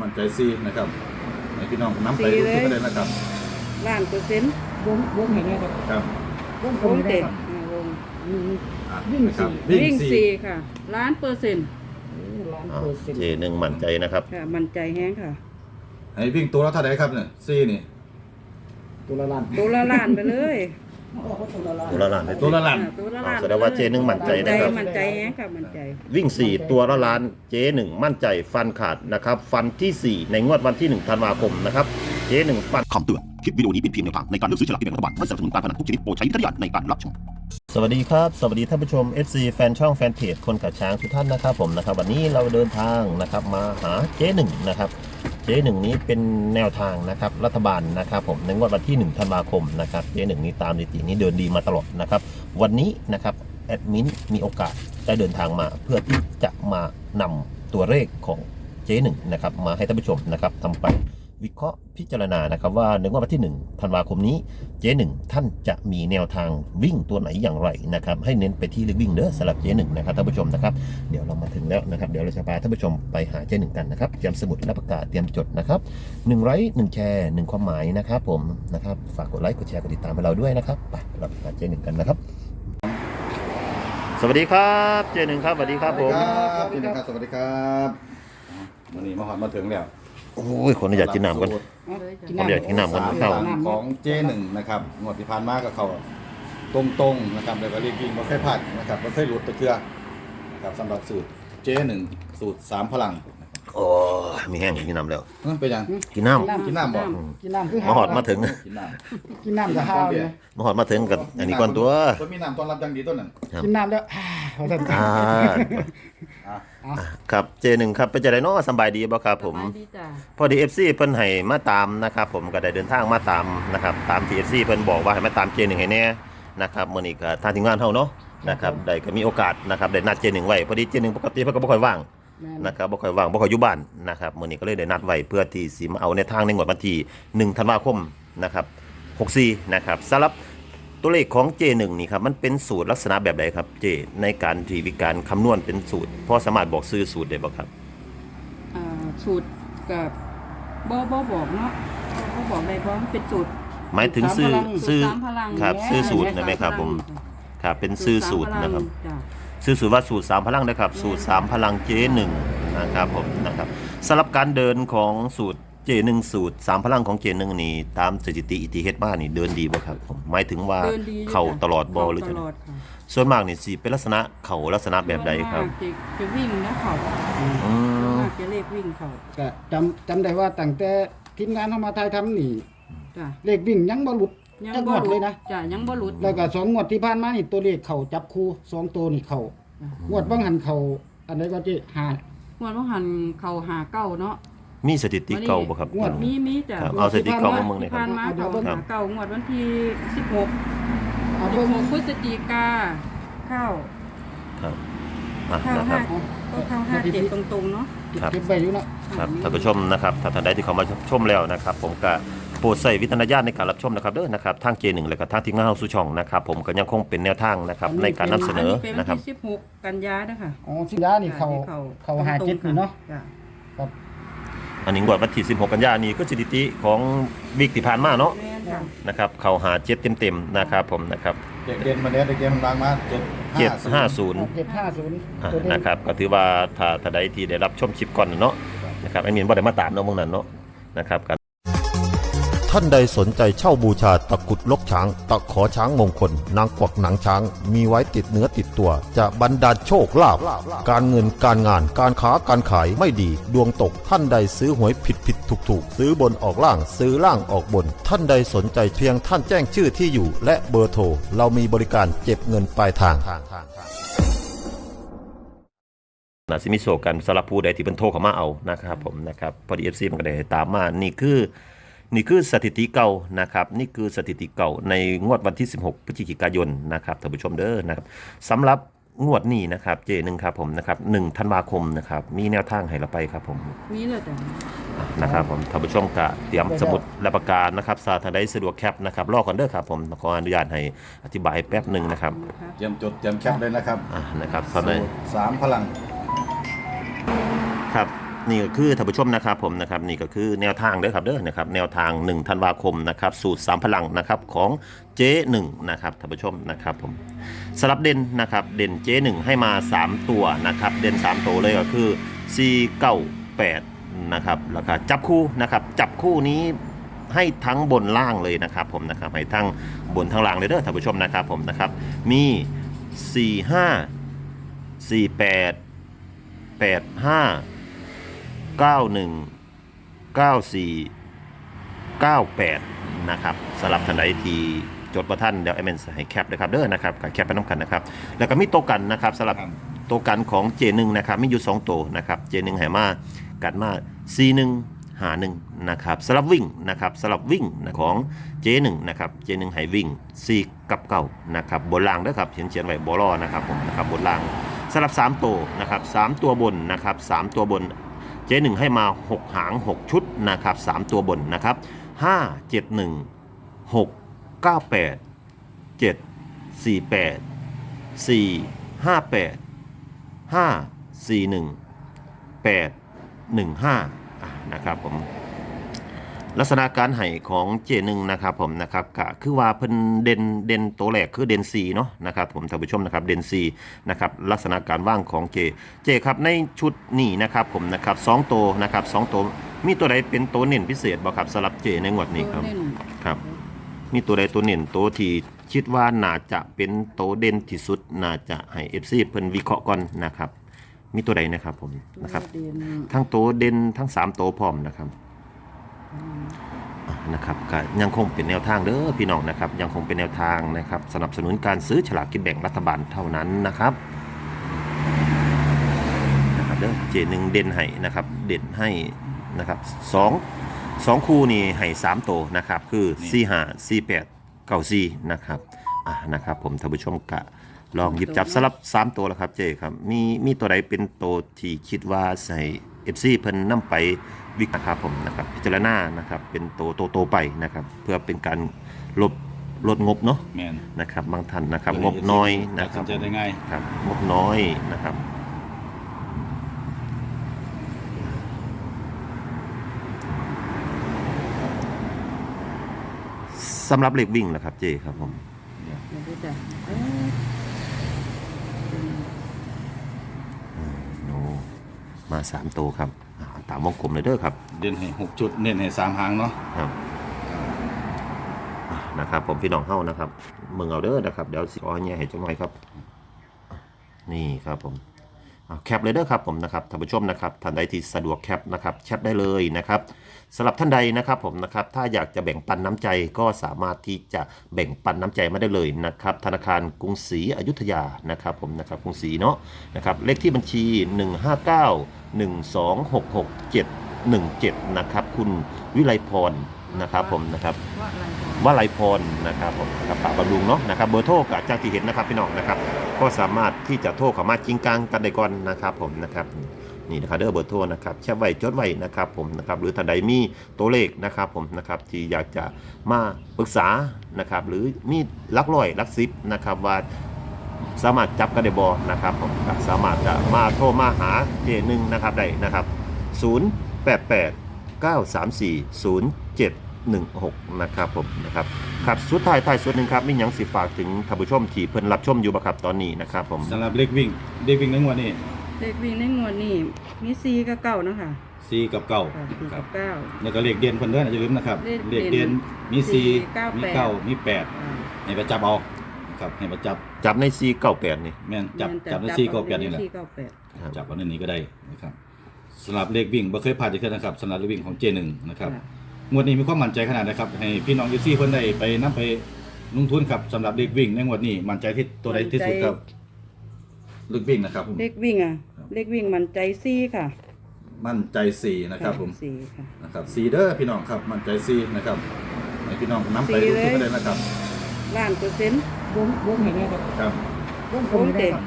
นะครับมันใจซีนะครับให้พี่น้องนำไปซีดูเลยที่ประเด็นนะครับล้านเปอร์เซ็นต์วงวงไหนเนี่ยครับครับวงวกลมงได้เต็มครับอ่าวงอืมอะวิ่งนะครับสี่วิ่งซีสี่ค่ะ ล้านเปอร์เซ็นต์โอ้ล้านอ่าเปอร์เซ็นต์เจหนึ่งมั่นใจนะครับ ค่ะ มันใจแห้งค่ะ ให้วิ่งตัวละเท่าไหร่ครับเนี่ยซีนี่ตัวละล้านตัวละล้านไปเลย อ๋อตัวละล้านตัวละล้านตัวละล้านอ่าตัวละล้านแสดงว่าเจ๊หนึ่งมั่นใจนะครับ มันใจแห้งค่ะมันใจ วิ่ง 4 ตัวละล้านเจหนึ่งมั่นใจฟันขาดนะครับ ฟันที่ 4 ในงวดวันที่1ธันวาคมนะครับเจหนึ่งฟัน คำเตือน คลิปวิดีโอนี้เป็นเพียงแนวทางในการเลือกซื้อฉลากกินแบ่งรัฐบาลไม่สนับสนุนการพนันทุกชนิดโปรดใช้วิจารณญาณในการรับชม สวัสดีครับ สวัสดีท่านผู้ชม FC แฟนช่องแฟนเพจคนกับช้างทุกท่านนะครับผมนะครับ วันนี้เราเดินทางนะครับมาหาเจ๊หนึ่งนะครับ เจ๊หนึ่งนี้เป็นแนวทางนะครับรัฐบาลนะครับผมในงวดวันที่1ธันวาคมนะครับเจ๊หนึ่งนี้ตามสถิตินี้เดินดีมาตลอดนะครับวันนี้นะครับแอดมินมีโอกาสได้เดินทางมา เพื่อที่จะมานำตัวเลขของเจ๊หนึ่งนะครับมาให้ท่านผู้ชมนะครับทำไป วิเคราะห์พิจารณานะครับว่าในวดวันที่ 1 ธันวาคมนี้เจ๊หนึ่งท่านจะมีแนวทางวิ่งตัวไหนอย่างไรนะครับให้เน้นไปที่เลขวิ่งเด้อสำหรับเจ๊หนึ่งนะครับท่านผู้ชมนะครับเดี๋ยวเรามาถึงแล้วนะครับเดี๋ยวเราจะพาท่านผู้ชมไปหาเจ๊หนึ่งกันนะครับเตรียมสมุดและประกาศเตรียมจดนะครับหนึ่งไลค์หนึ่งแชร์หนึ่งความหมายนะครับผมนะครับฝากกดไลค์กดแชร์กดติดตามให้เราด้วยนะครับไปเราไปหาเจ๊หนึ่งกันนะครับ สวัสดีครับเจ๊หนึ่งครับสวัสดีครับผมบพี่นะครับ สวัสดีครับ วันนี้มาหอดมาถึงแล้ว โอ้ยคนอยากกินน้ำกัน กินผมอยากกินน้ำกันสามเข้าหลังของเจหนึ่งนะครับงวดที่ผ่านมากับเขาตรงๆนะครับแล้วก็เรียกวิ่งมาค่อยพลาดนะครับมาค่อยหลุดไปเทื่อนะครับสำหรับสูตรเจหนึ่งสูตรสามพลัง โอ้ยมีแห้งกินน้ำแล้ว เอ้ยเป็นยัง กินน้ำ กินน้ำบ่ กินน้ำคือมาหอดมาถึง กินน้กินน้ำกับข้าวเลยมาหอดมาถึงกับำอันนี้ก่อนตัว ต้นมีน้ำต้อนรับอย่างดีต้นนั้นกินน้ำแล้วอ่าเขาจะอ่าอะครับเจหนึ่งครับเป็นจะได้เนาะสำบายดีบ่ครับผมสบายดีจ้ะพอดีเอฟซีเพิ่นให้มาตามนะครับผมก็ได้เดินทางมาตามนะครับตามที่เอฟซีเพิ่นบอกว่าให้มาตามเจหนึ่งให้แน่นะครับมื้อนี้ก็ทางทีมงานเฮาเนาะนะครับได้ก็มีโอกาสนะครับได้นัดเจหนึ่งไว้พอดีเจหนึ่งปกติเพิ่นก็บ่ค่อยว่างแม่ นนะครับบ่ค่อยว่างบ่ค่อยอยู่บ้านนะครับมื้อนี้ก็เลยได้นัดไว้เพื่อที่สิมาเอาในทางในงวดวันที่1ธันวาคมนะครับ64นะครับสำหรับตัวเลขของ J1 นี่ครับมันเป็นสูตรลักษณะแบบใดครับเจในการที่วิการคำนวณเป็นสูตรพอสามารถบอกซื้อสูตรได้บ่ครับอ่าสูตรกับบ่บ่บอกเนาะบ่บ่บอกได้เพราะมันเป็นสูตรหมายถึงซื้อสูตรซื้อสามพลังครับแม่ซื้อสูตรนะไหมครับผมครับเป็นซื้อสูตรนะครับ ซื้อสูตรว่าสูตรสามพลังนะครับสูตรสามพลังเจหนึ่งนะครับผมนะครับสำหรับการเดินของสูตรเจหนึ่งสูตรสามพลังของเจหนึ่งนี่ตามสถิติอิทธิเฮดบ้านนี่เดินดีบ่ครับผมหมายถึงว่าเดินดียู่เข่าจ้ะตลอดบอหรือตจะลอดค่ะส่วนมากนี่สิเป็นลักษณะเข่าลักษณะแบบใดครับส่วนมากจะจะวิ่งนะเขาอืส่วนมมากจะเลขวิ่งเขาก็จำจำได้ว่าตั้งแต่ทีมงานเข้ามาถ่ายทำนี่ จ้ะเลขวิ่งยังบ่หลุด ยังจักงบ่วดหเลลุยดนะ จ้ะยังบ่หลุดแล้วก็สองงวดที่ผ่านมานี่ตัวเลขเข่าจับคู่สองตัวนี่เข่าจ้ะงวดบางหันเข่าอันไหนก็ที่หา งวดว่าหันเขาหาเก้าเนาะ มีสถิติเก่าบ่ครับ งวด มีมีจ้ะครับเอาสถิติเก่ามาเมืองหน่อยที่ครัผ่าบนมาเขาครัหาบเก้างวดวันที่16 เอาเบิ่ง16พฤศจิกาเข้าครับอะเข้านะคห้ารับ ก็เข้าห้าเจ็ดตรงๆเนาะ ครับ เก็บไว้อยู่เนาะ ครับท่านผู้ชมนะครับถ้าท่านใดที่เข้ามาชมแล้วนะครับ ผมก็ โปรดใส่วิจารณญาณในการรับชมนะครับเด้อนะครับทางเจหนึ่งและก็ทางทีมงานเฮาสู่ช่องนะครับผมก็ยังคงเป็นแนวทางนะครับในการนำเสนอเป็นนะวันครับ ที่16กันยาเด้อค่ะอ๋อสิยานี่เข่าที่เข่าหาเจ็ดนี่เนาะจ้ะครับอันนี้งวดวันที่ 16 กันยายนนี้ก็สถิติของวิกที่ผ่านมาเนาะแม่นค่ะนะครับเข้าหาเจ็ดเต็มๆนะครับผมนะครับเด็กเด่นมาเนี้ยเด็กเด่นมันบางมาเจ็ดเจ็ดห้าห้าศูนย์ เจ็ดห้าศูนย์อะตัวเด่นนะครับก็ถือว่าถ้าถ้าใดที่ได้รับชมคลิปก่อนน่ะเนาะนะครับไอ้มีนบ่ได้มาตามเนาะมึงนั้นเนาะนะครับ ท่านใดสนใจเช่าบูชาตะกุดลกช้าง ตะขอช้างมงคล นางกวักหนังช้าง มีไว้ติดเนื้อติดตัว จะบรรดาลโชคลาภการเงินการงานการค้าการขายไม่ดี ดวงตกท่านใดซื้อหวยผิดผิดถูกถูกซื้อบนออกล่างซื้อล่างออกบน ท่านใดสนใจเพียงท่านแจ้งชื่อที่อยู่ และเบอร์โทรเรามีบริการเก็บเงินปลายทางน่าสิมีโศกันสำหรับผู้ใดที่เป็นโทรเข้ามาเอานะครับผมนะครับพอดี FC มันก็ได้ตามมานี่คือ นี่คือสถิติเก่านะครับ นี่คือสถิติเก่าในงวดวันที่ 16 พฤศจิกายนนะครับท่านผู้ชมเด้อนะครับสำหรับงวดนี้นะครับเจหนึ่งครับผมนะครับ1ธันวาคมนะครับมีแนวทางให้เราไปครับผมมีเลยจ้ะนะครับผมท่านผู้ชมก็เตรียมสมุดและปากกานะครับสาธารณสะดวกแคปนะครับรอก่อนเด้อครับผมขออนุญาตให้อธิบายแป๊บหนึ่งนะครับเตรียมจดเตรียมแคปเลยนะครับอ่านะครับตอนนี้สูตรสามพลังครับ นี่ก็คือท่านผู้ชมนะครับผมนะครับนี่ก็คือแนวทางเด้อครับเด้อนะครับแนวทาง1ธันวาคมนะครับสูตร3พลังนะครับของเจ๊หนึ่งนะครับท่านผู้ชมนะครับผมสลับเด่นนะครับเด่นเจ๊หนึ่งให้มา 3 ตัวนะครับเด่น3ตัวเลยก็คือ 4 9 8นะครับแล้วก็จับคู่นะครับจับคู่นี้ให้ทั้งบนล่างเลยนะครับผมนะครับให้ทั้งบนทั้งล่างเลยเด้อท่านผู้ชมนะครับผมนะครับมี 4 5 4 8 8 5 91 94 98 นะครับสลับทันใดทีจดประท่านเดี๋ยวไอเมนให้แคปนะครับเด้อนะครับกับแคปไปน้ำกันนะครับ แล้วก็มีโตวกันนะครับสลับครับโตวกันของ J1 นะครับมีอยู่2ตัวนะครับ J1 ไหมากัดมา C1 หา1นะครับสลับวิ่งนะครับสลับวิ่งนะของ J1 นะครับ J1 ให้วิ่ง C กับเก่านะครับบนล่างเด้อครับเขียนเขียนไว้บอลอนะครับผมนะครับบนล่างสลับ 3 ตัวนะครับ 3 ตัวบนนะครับ 3 ตัวบนเจ๊หนึ่งให้มา 6 หาง 6 ชุดนะครับ3ตัวบนนะครับ 5 7 1 6 9 8 7 4 8 4 5 8 5 4 1 8 1 5อะนะครับผม ลักษณะการไห่ของเจนึงนะครับผมนะครับก็คือว่าเพิ่นเด่นเด่นตัวแรกคือเด่นซีเนาะนะครับผมท่านผู้ชมนะครับเด่นซีนะครับลักษณะการว่างของเจเจครับในชุดนี้นะครับผมนะครับสองตัวนะครับสองตัวมีตัวใดเป็นตัวเน้นพิเศษบ่ครับสำหรับเจในงวดนี้ครับตัวเน้นครับ มีตัวใดตัวเน้นตัวที่คิดว่าน่าจะเป็นตัวเด่นที่สุดน่าจะให้ FC เพิ่นวิเคราะห์ก่อนนะครับ มีตัวใดนะครับผมนะครับตัวเด่นทั้งตัวเด่นทั้งสามตัวพร้อมนะครับอะ นะครับก็ยังคงเป็นแนวทางเด้อพี่น้องนะครับ ยังคงเป็นแนวทางนะครับ สนับสนุนการซื้อฉลากกินแบ่งรัฐบาลเท่านั้นนะครับนะครับเด้อเจหนึ่งเด่นให้นะครับ เด่นให้นะครับสองสองคู่นี่ให้สามตัวนะครับ คือสี่ห้าสี่แปดเก้าสี่นะครับอะนะครับ ผมท่านผู้ชมกะลองหยิบจับสลับสามตัวแล้วครับเจครับมีมีตัวใดเป็นตัวที่คิดว่าใส่เอฟซีเพิ่นนํไป วิกนะครับผมนะครับพิจารณานะครับเป็นตัวโตโตๆไปนะครับเพื่อเป็นการลดลดงบเนาะแมนนะครับบางท่านนะครับงบน้อยนะตัดคสิรันบใจได้ง่ายครับงบน้อยนะครับสำหรับเหล็กวิ่งนะครับเจครับผมเดี๋ยวดูจ้ะเอ้ยโนมาสามตัวครับอ่า ตามวงกลมเลยเด้อครับเด่นให้หกจุดเน้นให้สามหางเนาะครับอะนะครับผมพี่น้องเฮ้านะครับเมืองเอาเด้อนะครับเดี๋ยวสิอ้อยเนี่ยให้จังหน่อยครับ นี่ครับผมอะ แคปเลยเด้อครับผมนะครับท่านผู้ชมนะครับท่านใดที่สะดวกแคปนะครับแคปได้เลยนะครับสำหรับท่านใดนะครับผมนะครับถ้าอยากจะแบ่งปันน้ำใจก็สามารถที่จะแบ่งปันน้ำใจมาได้เลยนะครับธนาคารกรุงศรีอยุธยานะครับผมนะครับกรุงศรีเนาะนะครับเลขที่บัญชี 159 1266717 นะครับคุณวิไลพร นะครับผมนะครับว่าไรก่อนวลัยพรนะครับผมนะครับปาบำรุงเนาะนะครับเบอร์โทรกับจาที่เห็นนะครับพี่น้องนะครับ ก็สามารถที่จะโทรเข้ามาจริงกลางกันได้ก่อนนะครับผมนะครับนี่นะครับเด้อเบอร์โทรนะครับแชปไว้จดไว้นะครับผมนะครับหรือท่านใดมีตัวเลขนะครับผมนะครับที่อยากจะมาปรึกษานะครับหรือมีลักร้อยลักสิบนะครับว่าสามารถจับกันได้บอนะครับผมสามารถจะมาโทรมาหาเจนึงนะครับได้นะครับ 088 0716 นะครับผมนะครับครับสุดท้ายท้ายสุดหนึ่งครับมีหยังสิฝากถึงท่านผู้ชมที่เพิ่นรับชมอยู่บ่ครับตอนนี้นะครับผม สำหรับเล็กวิ่งเล็กวิ่งในงวดนี้เลขวิ่งในงวดนี้มีซีกับเก้าเนาะค่ะซีกับเก้าค่ะสี่ครักับบเก้า แล้วก็เลขเด่นเพิ่นเด้ออย่าลืมนะครับเลขเลขเด่เด่นนมีสี่ซีเก้ามีแปด เก้ามีแปดอ่า ให้ประจับเอาครับให้ประจับจับใน498นี่ แม่นจับแม่นจับในซีเก้าแปดนี่แหละ สี่เก้าแปด ครับจับเอาในนี้ก็ได้นะครับ สำหรับเลขวิ่งบ่เคยพลาดจะเคยนะครับสำหรับเลขวิ่งของเจหนึ่งนะครับค่ะงวดนี้มีความมั่นใจขนาดนะครับ ให้พี่น้องยูซี่เพิ่นได้ไปนํไปลงทุนครับสำหรับเลขวิ่งในงวดนี้มั่นใจที่ตัวใดที่สุดครับเลขวิ่งนะครับผมเลขวิ่งอะ เลขวิ่งมันใจซีค่ะมั่นใจสี่นะครับผมสี่ค่ะนะครับซีเด้อพี่น้องครับมั่นใจซีนะครับให้พี่น้องนำไปสี่ลงทุนเลยกันเลยนะครับล้านเปอร์เซ็นต์วงวงเห็นไหมครับครับ วงกลโอ้มยได้เด็กครับ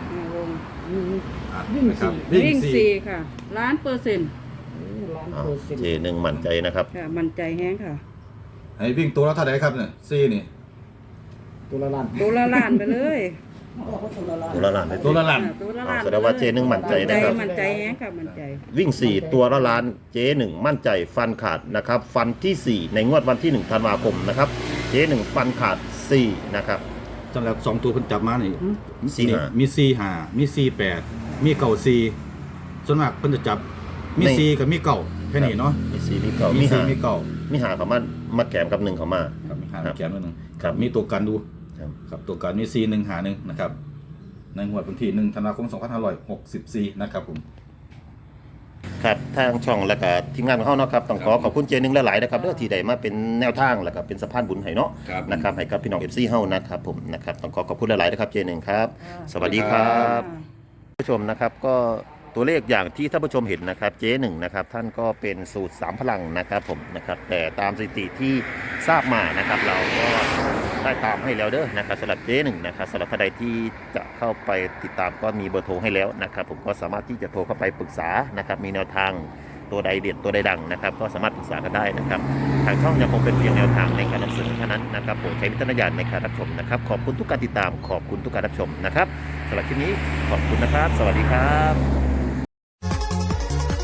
อ่าวงอืมอะวิ่งนะครับสี่ วิ่งสี่ค่ะ ล้านเปอร์เซ็นต์โอ้ล้านอ่าเปอร์เซ็นต์เจหนึ่งมั่นใจนะครับ ค่ะ มันใจแห้งค่ะให้วิ่งตัวละเท่าไหร่ครับเนี่ยซีนี่ตัวละล้านตัวละล้านไปเลยตัวละล้านเลย ตัวละล้านอ่าตัวละล้านอ่าแสดงว่าเจ๊หนึ่งมั่นใจนะครับ มั่นใจแฮงค่ะ มั่นใจ วิ่ง 4 ตัวละล้านเจ๊หนึ่งมั่นใจฟันขาดนะครับ ฟันที่ 4 ในงวดวันที่1ธันวาคมนะครับ เจ๊หนึ่งฟันขาด 4 นะครับ สำหรับสองตัวเพิ่นจับมานี่สี่ห้ามีสี่ห้ามีสี่แปดมีเก่าสี่ส่วนมากเพิ่นจะจับมีใน สี่กับมีเก่าแค่นี้เนาะมีสี่มีเก่ามีมีสี่หามีเก่ามีหาเขามามาแกมกับหนึ่งเขามา ครับมีห้าครับแขนไว้หนึ่งครับมีตัวกันดู ครับ ครับตัวกันมีสี่หนึ่งหาหนึ่งนะครับในงวดวันที่หนึ่งธันวาคมสองพันห้าร้อยหกสิบสี่นะครับผม ครับทางช่องแล้วก็ทีมงานของเขาเนาะครับต้องขอขอบคุณเจนึงหลายๆนะครับเด้อที่ได้มาเป็นแนวทางแล้วก็เป็นสะพานบุญให้เนาะครับ นะครับให้กับพี่น้องเอฟซีเฮานะครับผมนะครับต้องขอขอบคุณหลายๆนะครับเจนึงครับ สวัสดีครับผู้ชมนะครับก็ตัวเลขอย่างที่ท่านผู้ชมเห็นนะครับเจ๊หนึ่งนะครับท่านก็เป็นสูตร3พลังนะครับผมนะครับแต่ตามสถิติที่ทราบมานะครับเราก็ ได้ตามให้แล้วเด้อนะครับสำหรับเจ๊หนึ่งนะครับสำหรับท่านใดที่จะเข้าไปติดตามก็มีเบอร์โทรให้แล้วนะครับผมก็สามารถที่จะโทรเข้าไปปรึกษานะครับมีแนวทางตัวใดเด่นตัวใดดังนะครับ ก็สามารถปรึกษากันได้นะครับ ทางช่องยังคงเป็นเพียงแนวทางในการนำเสนอเท่านั้นนะครับโปรดใช้วิจารณญาณในการรับชมนะครับ ขอบคุณทุกการติดตามขอบคุณทุกการรับชมนะครับสำหรับคลิปนี้ขอบคุณนะครับ สวัสดีครับ